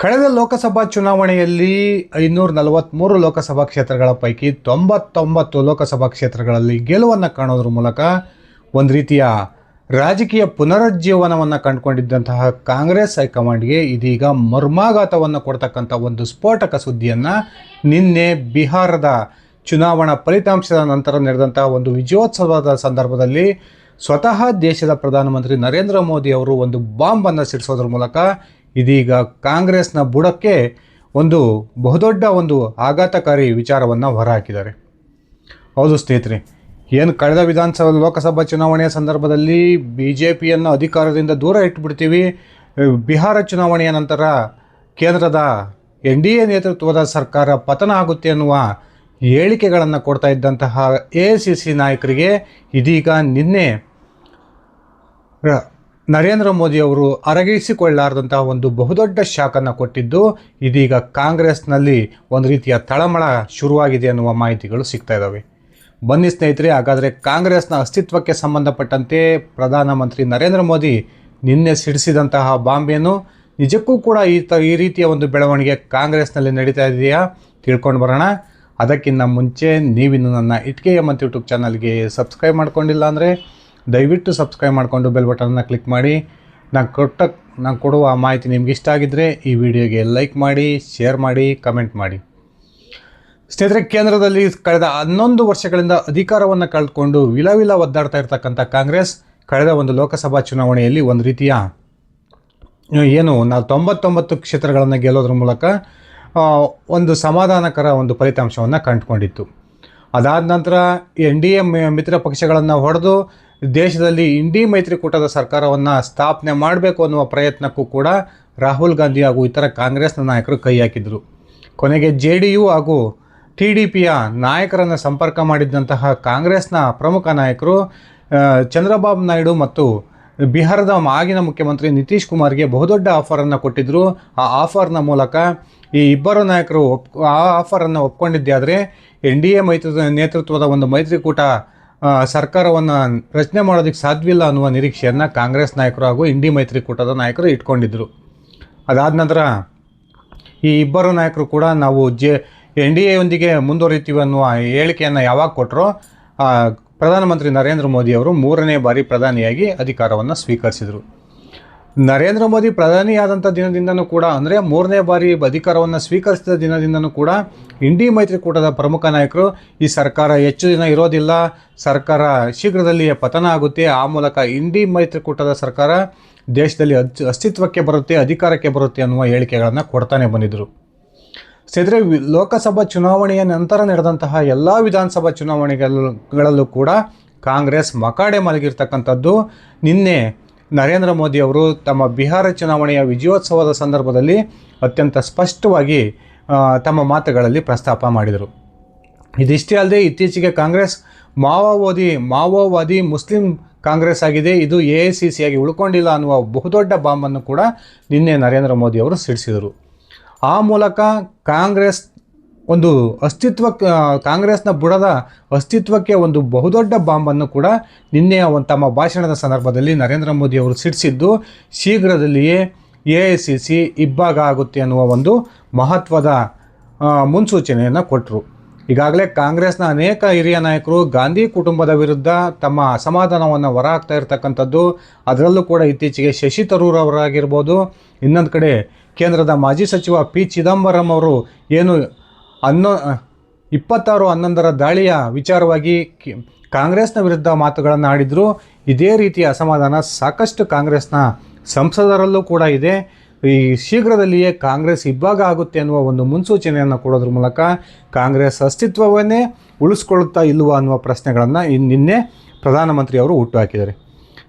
ಕಳೆದ ಲೋಕಸಭಾ ಚುನಾವಣೆಯಲ್ಲಿ ಐನೂರ ನಲವತ್ತ್ಮೂರು ಲೋಕಸಭಾ ಕ್ಷೇತ್ರಗಳ ಪೈಕಿ ತೊಂಬತ್ತೊಂಬತ್ತು ಲೋಕಸಭಾ ಕ್ಷೇತ್ರಗಳಲ್ಲಿ ಗೆಲುವನ್ನು ಕಾಣೋದ್ರ ಮೂಲಕ ಒಂದು ರೀತಿಯ ರಾಜಕೀಯ ಪುನರುಜ್ಜೀವನವನ್ನು ಕಂಡುಕೊಂಡಿದ್ದಂತಹ ಕಾಂಗ್ರೆಸ್ ಹೈಕಮಾಂಡ್ಗೆ ಇದೀಗ ಮರ್ಮಾಘಾತವನ್ನು ಕೊಡ್ತಕ್ಕಂಥ ಒಂದು ಸ್ಫೋಟಕ ಸುದ್ದಿಯನ್ನು ನಿನ್ನೆ ಬಿಹಾರದ ಚುನಾವಣಾ ಫಲಿತಾಂಶದ ನಂತರ ನಡೆದಂತಹ ಒಂದು ವಿಜಯೋತ್ಸವದ ಸಂದರ್ಭದಲ್ಲಿ ಸ್ವತಃ ದೇಶದ ಪ್ರಧಾನಮಂತ್ರಿ ನರೇಂದ್ರ ಮೋದಿ ಅವರು ಒಂದು ಬಾಂಬನ್ನು ಸಿಡಿಸೋದ್ರ ಮೂಲಕ ಇದೀಗ ಕಾಂಗ್ರೆಸ್ನ ಬುಡಕ್ಕೆ ಒಂದು ಬಹುದೊಡ್ಡ ಒಂದು ಆಘಾತಕಾರಿ ವಿಚಾರವನ್ನು ಹೊರಹಾಕಿದ್ದಾರೆ. ಹೌದು ಸ್ನೇಹಿತರೆ, ಏನು ಕಳೆದ ವಿಧಾನಸಭೆ ಲೋಕಸಭಾ ಚುನಾವಣೆಯ ಸಂದರ್ಭದಲ್ಲಿ ಬಿ ಜೆ ಪಿಯನ್ನು ಅಧಿಕಾರದಿಂದ ದೂರ ಇಟ್ಬಿಡ್ತೀವಿ. ಬಿಹಾರ ಚುನಾವಣೆಯ ನಂತರ ಕೇಂದ್ರದ ಎನ್ ಡಿ ಎ ನೇತೃತ್ವದ ಸರ್ಕಾರ ಪತನ ಆಗುತ್ತೆ ಅನ್ನುವ ಹೇಳಿಕೆಗಳನ್ನು ಕೊಡ್ತಾ ಇದ್ದಂತಹ ಎ ಸಿ ಸಿ ನಾಯಕರಿಗೆ ಇದೀಗ ನಿನ್ನೆ ನರೇಂದ್ರ ಮೋದಿ ಅವರು ಅರಗಿಸಿಕೊಳ್ಳಾರ್ದಂತಹ ಒಂದು ಬಹುದೊಡ್ಡ ಶಾಕನ್ನು ಕೊಟ್ಟಿದ್ದು, ಇದೀಗ ಕಾಂಗ್ರೆಸ್ನಲ್ಲಿ ಒಂದು ರೀತಿಯ ತಳಮಳ ಶುರುವಾಗಿದೆ ಅನ್ನುವ ಮಾಹಿತಿಗಳು ಸಿಗ್ತಾ ಇದ್ದಾವೆ ಬನ್ನಿ ಸ್ನೇಹಿತರೆ, ಹಾಗಾದರೆ ಕಾಂಗ್ರೆಸ್ನ ಅಸ್ತಿತ್ವಕ್ಕೆ ಸಂಬಂಧಪಟ್ಟಂತೆ ಪ್ರಧಾನಮಂತ್ರಿ ನರೇಂದ್ರ ಮೋದಿ ನಿನ್ನೆ ಸಿಡಿಸಿದಂತಹ ಬಾಂಬೆಯನ್ನು ನಿಜಕ್ಕೂ ಕೂಡ ಈ ತ, ಈ ರೀತಿಯ ಒಂದು ಬೆಳವಣಿಗೆ ಕಾಂಗ್ರೆಸ್ನಲ್ಲಿ ನಡೀತಾ ಇದೆಯಾ ತಿಳ್ಕೊಂಡು ಬರೋಣ. ಅದಕ್ಕಿಂತ ಮುಂಚೆ ನೀವಿನ್ನು ನನ್ನ ಇಟ್ಕೆ ಮತ್ತು ಯೂಟ್ಯೂಬ್ ಚಾನಲ್ಗೆ ಸಬ್ಸ್ಕ್ರೈಬ್ ಮಾಡ್ಕೊಂಡಿಲ್ಲ ಅಂದರೆ ದಯವಿಟ್ಟು ಸಬ್ಸ್ಕ್ರೈಬ್ ಮಾಡಿಕೊಂಡು ಬೆಲ್ ಬಟನ್ನ ಕ್ಲಿಕ್ ಮಾಡಿ. ನಾನು ಕೊಟ್ಟ, ನಾನು ಕೊಡುವ ಮಾಹಿತಿ ನಿಮ್ಗೆ ಇಷ್ಟ ಆಗಿದ್ದರೆ ಈ ವಿಡಿಯೋಗೆ ಲೈಕ್ ಮಾಡಿ ಶೇರ್ ಮಾಡಿ ಕಮೆಂಟ್ ಮಾಡಿ. ಸ್ನೇಹಿತರೆ, ಕೇಂದ್ರದಲ್ಲಿ ಕಳೆದ ಹನ್ನೊಂದು ವರ್ಷಗಳಿಂದ ಅಧಿಕಾರವನ್ನು ಕಳೆದುಕೊಂಡು ವಿಲವಿಲ ಒದ್ದಾಡ್ತಾ ಇರ್ತಕ್ಕಂಥ ಕಾಂಗ್ರೆಸ್ ಕಳೆದ ಒಂದು ಲೋಕಸಭಾ ಚುನಾವಣೆಯಲ್ಲಿ ಒಂದು ರೀತಿಯ ಏನು ನಾವು ತೊಂಬತ್ತೊಂಬತ್ತು ಕ್ಷೇತ್ರಗಳನ್ನು ಗೆಲ್ಲೋದ್ರ ಮೂಲಕ ಒಂದು ಸಮಾಧಾನಕರ ಒಂದು ಫಲಿತಾಂಶವನ್ನು ಕಂಡುಕೊಂಡಿತ್ತು. ಅದಾದ ನಂತರ ಎನ್ ಡಿ ಎ ಮಿತ್ರ ಪಕ್ಷಗಳನ್ನು ಹೊಡೆದು ದೇಶದಲ್ಲಿ ಇಂಡಿ ಮೈತ್ರಿಕೂಟದ ಸರ್ಕಾರವನ್ನು ಸ್ಥಾಪನೆ ಮಾಡಬೇಕು ಅನ್ನುವ ಪ್ರಯತ್ನಕ್ಕೂ ಕೂಡ ರಾಹುಲ್ ಗಾಂಧಿ ಹಾಗೂ ಇತರ ಕಾಂಗ್ರೆಸ್ನ ನಾಯಕರು ಕೈ ಹಾಕಿದರು. ಕೊನೆಗೆ ಜೆ ಡಿ ಯು ಹಾಗೂ ಟಿ ಡಿ ಪಿಯ ನಾಯಕರನ್ನು ಸಂಪರ್ಕ ಮಾಡಿದ್ದಂತಹ ಕಾಂಗ್ರೆಸ್ನ ಪ್ರಮುಖ ನಾಯಕರು ಚಂದ್ರಬಾಬು ನಾಯ್ಡು ಮತ್ತು ಬಿಹಾರದ ಆಗಿನ ಮುಖ್ಯಮಂತ್ರಿ ನಿತೀಶ್ ಕುಮಾರ್ಗೆ ಬಹುದೊಡ್ಡ ಆಫರನ್ನು ಕೊಟ್ಟಿದ್ದರು ಆ ಆಫರ್ನ ಮೂಲಕ ಈ ಇಬ್ಬರು ನಾಯಕರು ಒಪ್, ಆ ಆಫರನ್ನು ಒಪ್ಕೊಂಡಿದ್ದೆ ಆದರೆ ಎನ್ ಡಿ ಎ ಮೈತ್ರಿ, ನೇತೃತ್ವದ ಒಂದು ಮೈತ್ರಿಕೂಟ ಸರ್ಕಾರವನ್ನು ರಚನೆ ಮಾಡೋದಕ್ಕೆ ಸಾಧ್ಯವಿಲ್ಲ ಅನ್ನುವ ನಿರೀಕ್ಷೆಯನ್ನು ಕಾಂಗ್ರೆಸ್ ನಾಯಕರು ಹಾಗೂ ಇಂಡಿ ಮೈತ್ರಿಕೂಟದ ನಾಯಕರು ಇಟ್ಕೊಂಡಿದ್ದರು ಅದಾದ ನಂತರ ಈ ಇಬ್ಬರು ನಾಯಕರು ಕೂಡ ನಾವು ಜೆ, ಎನ್ ಡಿ ಎಯೊಂದಿಗೆ ಮುಂದುವರಿತೀವಿ ಅನ್ನುವ ಹೇಳಿಕೆಯನ್ನು ಯಾವಾಗ ಕೊಟ್ಟರೋ ಪ್ರಧಾನಮಂತ್ರಿ ನರೇಂದ್ರ ಮೋದಿ ಅವರು ಮೂರನೇ ಬಾರಿ ಪ್ರಧಾನಿಯಾಗಿ ಅಧಿಕಾರವನ್ನು ಸ್ವೀಕರಿಸಿದರು. ನರೇಂದ್ರ ಮೋದಿ ಪ್ರಧಾನಿಯಾದಂಥ ದಿನದಿಂದನೂ ಕೂಡ, ಅಂದರೆ ಮೂರನೇ ಬಾರಿ ಅಧಿಕಾರವನ್ನು ಸ್ವೀಕರಿಸಿದ ದಿನದಿಂದನೂ ಕೂಡ ಇಂಡಿ ಮೈತ್ರಿಕೂಟದ ಪ್ರಮುಖ ನಾಯಕರು, ಈ ಸರ್ಕಾರ ಹೆಚ್ಚು ದಿನ ಇರೋದಿಲ್ಲ, ಸರ್ಕಾರ ಶೀಘ್ರದಲ್ಲಿಯೇ ಪತನ ಆಗುತ್ತೆ, ಆ ಮೂಲಕ ಇಂಡಿ ಮೈತ್ರಿಕೂಟದ ಸರ್ಕಾರ ದೇಶದಲ್ಲಿ ಅಸ್ತಿತ್ವಕ್ಕೆ ಬರುತ್ತೆ, ಅಧಿಕಾರಕ್ಕೆ ಬರುತ್ತೆ ಅನ್ನುವ ಹೇಳಿಕೆಗಳನ್ನು ಕೊಡ್ತಾನೆ ಬಂದಿದ್ದರು ಸ್ನೇಹಿತರೆ ಲೋಕಸಭಾ ಚುನಾವಣೆಯ ನಂತರ ನಡೆದಂತಹ ಎಲ್ಲ ವಿಧಾನಸಭಾ ಚುನಾವಣೆಗಳಲ್ಲೂ ಕೂಡ ಕಾಂಗ್ರೆಸ್ ಮಕಾಡೆ ಮಲಗಿರ್ತಕ್ಕಂಥದ್ದು. ನಿನ್ನೆ ನರೇಂದ್ರ ಮೋದಿ ಅವರು ತಮ್ಮ ಬಿಹಾರ ಚುನಾವಣೆಯ ವಿಜಯೋತ್ಸವದ ಸಂದರ್ಭದಲ್ಲಿ ಅತ್ಯಂತ ಸ್ಪಷ್ಟವಾಗಿ ತಮ್ಮ ಮಾತುಗಳಲ್ಲಿ ಪ್ರಸ್ತಾಪ ಮಾಡಿದರು. ಇದಿಷ್ಟೇ ಅಲ್ಲದೆ ಇತ್ತೀಚೆಗೆ ಕಾಂಗ್ರೆಸ್ ಮಾವೋವಾದಿ ಮಾವೋವಾದಿ ಮುಸ್ಲಿಂ ಕಾಂಗ್ರೆಸ್ ಆಗಿದೆ. ಇದು ಎ ಐ ಸಿ ಸಿಯಾಗಿ ಉಳ್ಕೊಂಡಿಲ್ಲ ಅನ್ನುವ ಬಹುದೊಡ್ಡ ಬಾಂಬನ್ನು ಕೂಡ ನಿನ್ನೆ ನರೇಂದ್ರ ಮೋದಿ ಅವರು ಸಿಡಿಸಿದರು. ಆ ಮೂಲಕ ಕಾಂಗ್ರೆಸ್ ಒಂದು ಅಸ್ತಿತ್ವ ಕಾಂಗ್ರೆಸ್ನ ಬುಡದ ಅಸ್ತಿತ್ವಕ್ಕೆ ಒಂದು ಬಹುದೊಡ್ಡ ಬಾಂಬನ್ನು ಕೂಡ ನಿನ್ನೆಯ ಒಂದು ತಮ್ಮ ಭಾಷಣದ ಸಂದರ್ಭದಲ್ಲಿ ನರೇಂದ್ರ ಮೋದಿ ಅವರು ಸಿಡಿಸಿದ್ದು, ಶೀಘ್ರದಲ್ಲಿಯೇ ಎ ಐ ಸಿ ಸಿ ಇಬ್ಬಾಗ ಆಗುತ್ತೆ ಅನ್ನುವ ಒಂದು ಮಹತ್ವದ ಮುನ್ಸೂಚನೆಯನ್ನು ಕೊಟ್ಟರು ಈಗಾಗಲೇ ಕಾಂಗ್ರೆಸ್ನ ಅನೇಕ ಹಿರಿಯ ನಾಯಕರು ಗಾಂಧಿ ಕುಟುಂಬದ ವಿರುದ್ಧ ತಮ್ಮ ಅಸಮಾಧಾನವನ್ನು ಹೊರಹಾಕ್ತಾ ಇರತಕ್ಕಂಥದ್ದು, ಅದರಲ್ಲೂ ಕೂಡ ಇತ್ತೀಚೆಗೆ ಶಶಿ ತರೂರ್ ಅವರಾಗಿರ್ಬೋದು. ಇನ್ನೊಂದು ಕಡೆ ಕೇಂದ್ರದ ಮಾಜಿ ಸಚಿವ ಪಿ ಚಿದಂಬರಂ ಅವರು ಏನು ಹನ್ನೊ ಇಪ್ಪತ್ತಾರು ಹನ್ನೊಂದರ ದಾಳಿಯ ವಿಚಾರವಾಗಿ ಕಾಂಗ್ರೆಸ್ನ ವಿರುದ್ಧ ಮಾತುಗಳನ್ನು ಆಡಿದ್ರು. ಇದೇ ರೀತಿಯ ಅಸಮಾಧಾನ ಸಾಕಷ್ಟು ಕಾಂಗ್ರೆಸ್ನ ಸಂಸದರಲ್ಲೂ ಕೂಡ ಇದೆ. ಈ ಶೀಘ್ರದಲ್ಲಿಯೇ ಕಾಂಗ್ರೆಸ್ ಇಬ್ಬಾಗ ಆಗುತ್ತೆ ಅನ್ನುವ ಒಂದು ಮುನ್ಸೂಚನೆಯನ್ನು ಕೊಡೋದ್ರ ಮೂಲಕ ಕಾಂಗ್ರೆಸ್ ಅಸ್ತಿತ್ವವನ್ನೇ ಉಳಿಸ್ಕೊಳ್ಳುತ್ತಾ ಇಲ್ವಾ ಅನ್ನುವ ಪ್ರಶ್ನೆಗಳನ್ನು ನಿನ್ನೆ ಪ್ರಧಾನಮಂತ್ರಿ ಅವರು ಹುಟ್ಟುಹಾಕಿದ್ದಾರೆ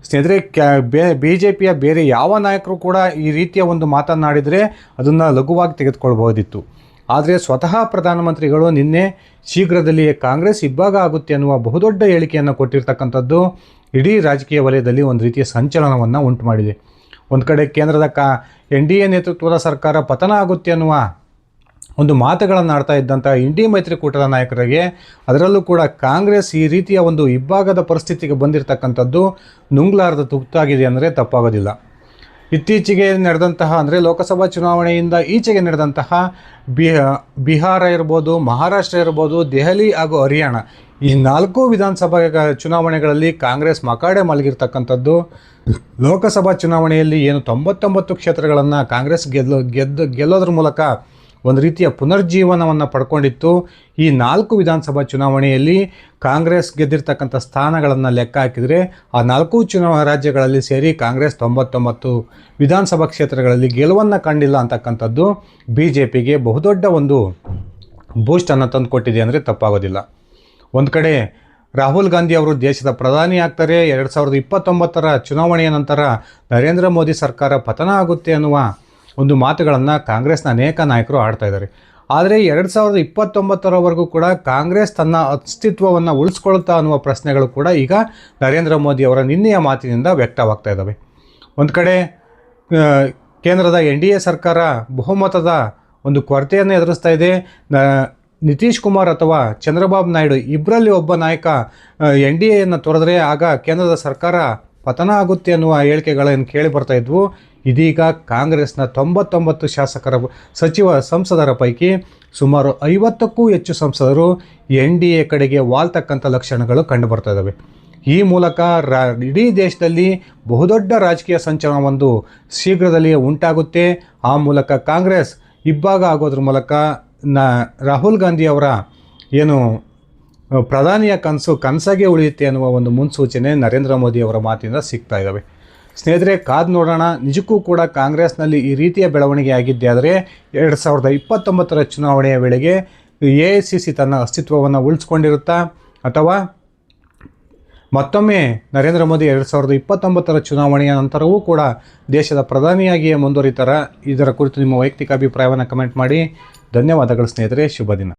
ಸ್ನೇಹಿತರೆ, ಕ್ಯಾ, ಬೇ ಬಿ ಜೆ ಪಿಯ ಬೇರೆ ಯಾವ ನಾಯಕರು ಕೂಡ ಈ ರೀತಿಯ ಒಂದು ಮಾತನ್ನಾಡಿದರೆ ಅದನ್ನು ಲಘುವಾಗಿ ತೆಗೆದುಕೊಳ್ಬಹುದಿತ್ತು. ಆದರೆ ಸ್ವತಃ ಪ್ರಧಾನಮಂತ್ರಿಗಳು ನಿನ್ನೆ ಶೀಘ್ರದಲ್ಲಿಯೇ ಕಾಂಗ್ರೆಸ್ ಇಬ್ಬಾಗ ಆಗುತ್ತೆ ಅನ್ನುವ ಬಹುದೊಡ್ಡ ಹೇಳಿಕೆಯನ್ನು ಕೊಟ್ಟಿರ್ತಕ್ಕಂಥದ್ದು ಇಡೀ ರಾಜಕೀಯ ವಲಯದಲ್ಲಿ ಒಂದು ರೀತಿಯ ಸಂಚಲನವನ್ನು ಉಂಟು ಮಾಡಿದೆ. ಒಂದು ಕಡೆ ಕೇಂದ್ರದ ಕಾ ಎನ್ ಡಿ ಎ ನೇತೃತ್ವದ ಸರ್ಕಾರ ಪತನ ಆಗುತ್ತೆ ಅನ್ನುವ ಒಂದು ಮಾತುಗಳನ್ನು ಆಡ್ತಾ ಇದ್ದಂಥ ಇಂಡಿ ಮೈತ್ರಿಕೂಟದ ನಾಯಕರಿಗೆ ಅದರಲ್ಲೂ ಕೂಡ ಕಾಂಗ್ರೆಸ್ ಈ ರೀತಿಯ ಒಂದು ಇಬ್ಬಾಗದ ಪರಿಸ್ಥಿತಿಗೆ ಬಂದಿರತಕ್ಕಂಥದ್ದು ನುಂಗ್ಲಾರದ ತುಪ್ತಾಗಿದೆ ಅಂದರೆ ತಪ್ಪಾಗೋದಿಲ್ಲ. ಇತ್ತೀಚೆಗೆ ನಡೆದಂತಹ, ಅಂದರೆ ಲೋಕಸಭಾ ಚುನಾವಣೆಯಿಂದ ಈಚೆಗೆ ನಡೆದಂತಹ ಬಿಹಾರ ಇರ್ಬೋದು, ಮಹಾರಾಷ್ಟ್ರ ಇರ್ಬೋದು, ದೆಹಲಿ ಹಾಗೂ ಹರಿಯಾಣ ಈ ನಾಲ್ಕು ವಿಧಾನಸಭಾ ಚುನಾವಣೆಗಳಲ್ಲಿ ಕಾಂಗ್ರೆಸ್ ಮಕಾಡೆ ಮಲಗಿರ್ತಕ್ಕಂಥದ್ದು. ಲೋಕಸಭಾ ಚುನಾವಣೆಯಲ್ಲಿ ಏನು ತೊಂಬತ್ತೊಂಬತ್ತು ಕ್ಷೇತ್ರಗಳನ್ನು ಕಾಂಗ್ರೆಸ್ ಗೆದ್ದು ಗೆದ್ದು, ಗೆಲ್ಲೋದ್ರ ಮೂಲಕ ಒಂದು ರೀತಿಯ ಪುನರ್ಜೀವನವನ್ನು ಪಡ್ಕೊಂಡಿತ್ತು. ಈ ನಾಲ್ಕು ವಿಧಾನಸಭಾ ಚುನಾವಣೆಯಲ್ಲಿ ಕಾಂಗ್ರೆಸ್ ಗೆದ್ದಿರ್ತಕ್ಕಂಥ ಸ್ಥಾನಗಳನ್ನು ಲೆಕ್ಕ ಹಾಕಿದರೆ ಆ ನಾಲ್ಕು ಚುನಾವಣಾ ರಾಜ್ಯಗಳಲ್ಲಿ ಸೇರಿ ಕಾಂಗ್ರೆಸ್ ತೊಂಬತ್ತೊಂಬತ್ತು ವಿಧಾನಸಭಾ ಕ್ಷೇತ್ರಗಳಲ್ಲಿ ಗೆಲುವನ್ನು ಕಂಡಿಲ್ಲ ಅಂತಕ್ಕಂಥದ್ದು ಬಿ ಜೆ ಪಿಗೆ ಬಹುದೊಡ್ಡ ಒಂದು ಬೂಸ್ಟನ್ನು ತಂದುಕೊಟ್ಟಿದೆ ಅಂದರೆ ತಪ್ಪಾಗೋದಿಲ್ಲ. ಒಂದು ಕಡೆ ರಾಹುಲ್ ಗಾಂಧಿ ಅವರು ದೇಶದ ಪ್ರಧಾನಿ ಆಗ್ತಾರೆ, ಎರಡು ಸಾವಿರದ ಇಪ್ಪತ್ತೊಂಬತ್ತರ ಚುನಾವಣೆಯ ನಂತರ ನರೇಂದ್ರ ಮೋದಿ ಸರ್ಕಾರ ಪತನ ಆಗುತ್ತೆ ಅನ್ನುವ ಒಂದು ಮಾತುಗಳನ್ನು ಕಾಂಗ್ರೆಸ್ನ ಅನೇಕ ನಾಯಕರು ಆಡ್ತಾ ಇದ್ದಾರೆ. ಆದರೆ ಎರಡು ಸಾವಿರದ ಇಪ್ಪತ್ತೊಂಬತ್ತರವರೆಗೂ ಕೂಡ ಕಾಂಗ್ರೆಸ್ ತನ್ನ ಅಸ್ತಿತ್ವವನ್ನು ಉಳಿಸ್ಕೊಳ್ತಾ ಅನ್ನುವ ಪ್ರಶ್ನೆಗಳು ಕೂಡ ಈಗ ನರೇಂದ್ರ ಮೋದಿ ಅವರ ನಿನ್ನೆಯ ಮಾತಿನಿಂದ ವ್ಯಕ್ತವಾಗ್ತಾ ಇದ್ದಾವೆ. ಒಂದು ಕಡೆ ಕೇಂದ್ರದ ಎನ್ ಡಿ ಎ ಸರ್ಕಾರ ಬಹುಮತದ ಒಂದು ಕೊರತೆಯನ್ನು ಎದುರಿಸ್ತಾ ಇದೆ. ನಿತೀಶ್ ಕುಮಾರ್ ಅಥವಾ ಚಂದ್ರಬಾಬು ನಾಯ್ಡು ಇಬ್ಬರಲ್ಲಿ ಒಬ್ಬ ನಾಯಕ ಎನ್ ಡಿ ಎಯನ್ನು ತೊರೆದ್ರೆ ಆಗ ಕೇಂದ್ರದ ಸರ್ಕಾರ ಪತನ ಆಗುತ್ತೆ ಅನ್ನುವ ಹೇಳಿಕೆಗಳನ್ನು ಕೇಳಿ ಬರ್ತಾ ಇದ್ವು. ಇದೀಗ ಕಾಂಗ್ರೆಸ್ನ ತೊಂಬತ್ತೊಂಬತ್ತು ಶಾಸಕರ ಸಚಿವ ಸಂಸದರ ಪೈಕಿ ಸುಮಾರು ಐವತ್ತಕ್ಕೂ ಹೆಚ್ಚು ಸಂಸದರು ಎನ್ ಡಿ ಎ ಕಡೆಗೆ ವಾಲ್ತಕ್ಕಂಥ ಲಕ್ಷಣಗಳು ಕಂಡು ಬರ್ತಾ ಇದ್ದಾವೆ ಈ ಮೂಲಕ ರಾ, ಇಡೀ ದೇಶದಲ್ಲಿ ಬಹುದೊಡ್ಡ ರಾಜಕೀಯ ಸಂಚಲನ ಒಂದು ಶೀಘ್ರದಲ್ಲಿಯೇ ಉಂಟಾಗುತ್ತೆ. ಆ ಮೂಲಕ ಕಾಂಗ್ರೆಸ್ ಇಬ್ಬಾಗ ಆಗೋದ್ರ ಮೂಲಕ ನ, ರಾಹುಲ್ ಗಾಂಧಿ ಅವರ ಏನು ಪ್ರಧಾನಿಯ ಕನಸು ಕನಸಾಗೆ ಉಳಿಯುತ್ತೆ ಅನ್ನುವ ಒಂದು ಮುನ್ಸೂಚನೆ ನರೇಂದ್ರ ಮೋದಿ ಅವರ ಮಾತಿಂದ ಸಿಗ್ತಾ ಇದ್ದಾವೆ. ಸ್ನೇಹಿತರೆ, ಕಾದು ನೋಡೋಣ. ನಿಜಕ್ಕೂ ಕೂಡ ಕಾಂಗ್ರೆಸ್ನಲ್ಲಿ ಈ ರೀತಿಯ ಬೆಳವಣಿಗೆ ಆಗಿದ್ದೆ ಆದರೆ ಎರಡು ಸಾವಿರದ ಇಪ್ಪತ್ತೊಂಬತ್ತರ ಚುನಾವಣೆಯ ವೇಳೆಗೆ ಎ ಐ ಸಿ ಸಿ ತನ್ನ ಅಸ್ತಿತ್ವವನ್ನು ಉಳಿಸ್ಕೊಂಡಿರುತ್ತಾ? ಅಥವಾ ಮತ್ತೊಮ್ಮೆ ನರೇಂದ್ರ ಮೋದಿ ಎರಡು ಸಾವಿರದ ಇಪ್ಪತ್ತೊಂಬತ್ತರ ಚುನಾವಣೆಯ ನಂತರವೂ ಕೂಡ ದೇಶದ ಪ್ರಧಾನಿಯಾಗಿಯೇ ಮುಂದುವರಿತಾರ? ಇದರ ಕುರಿತು ನಿಮ್ಮ ವೈಯಕ್ತಿಕ ಅಭಿಪ್ರಾಯವನ್ನು ಕಮೆಂಟ್ ಮಾಡಿ. ಧನ್ಯವಾದಗಳು ಸ್ನೇಹಿತರೆ. ಶುಭ ದಿನ.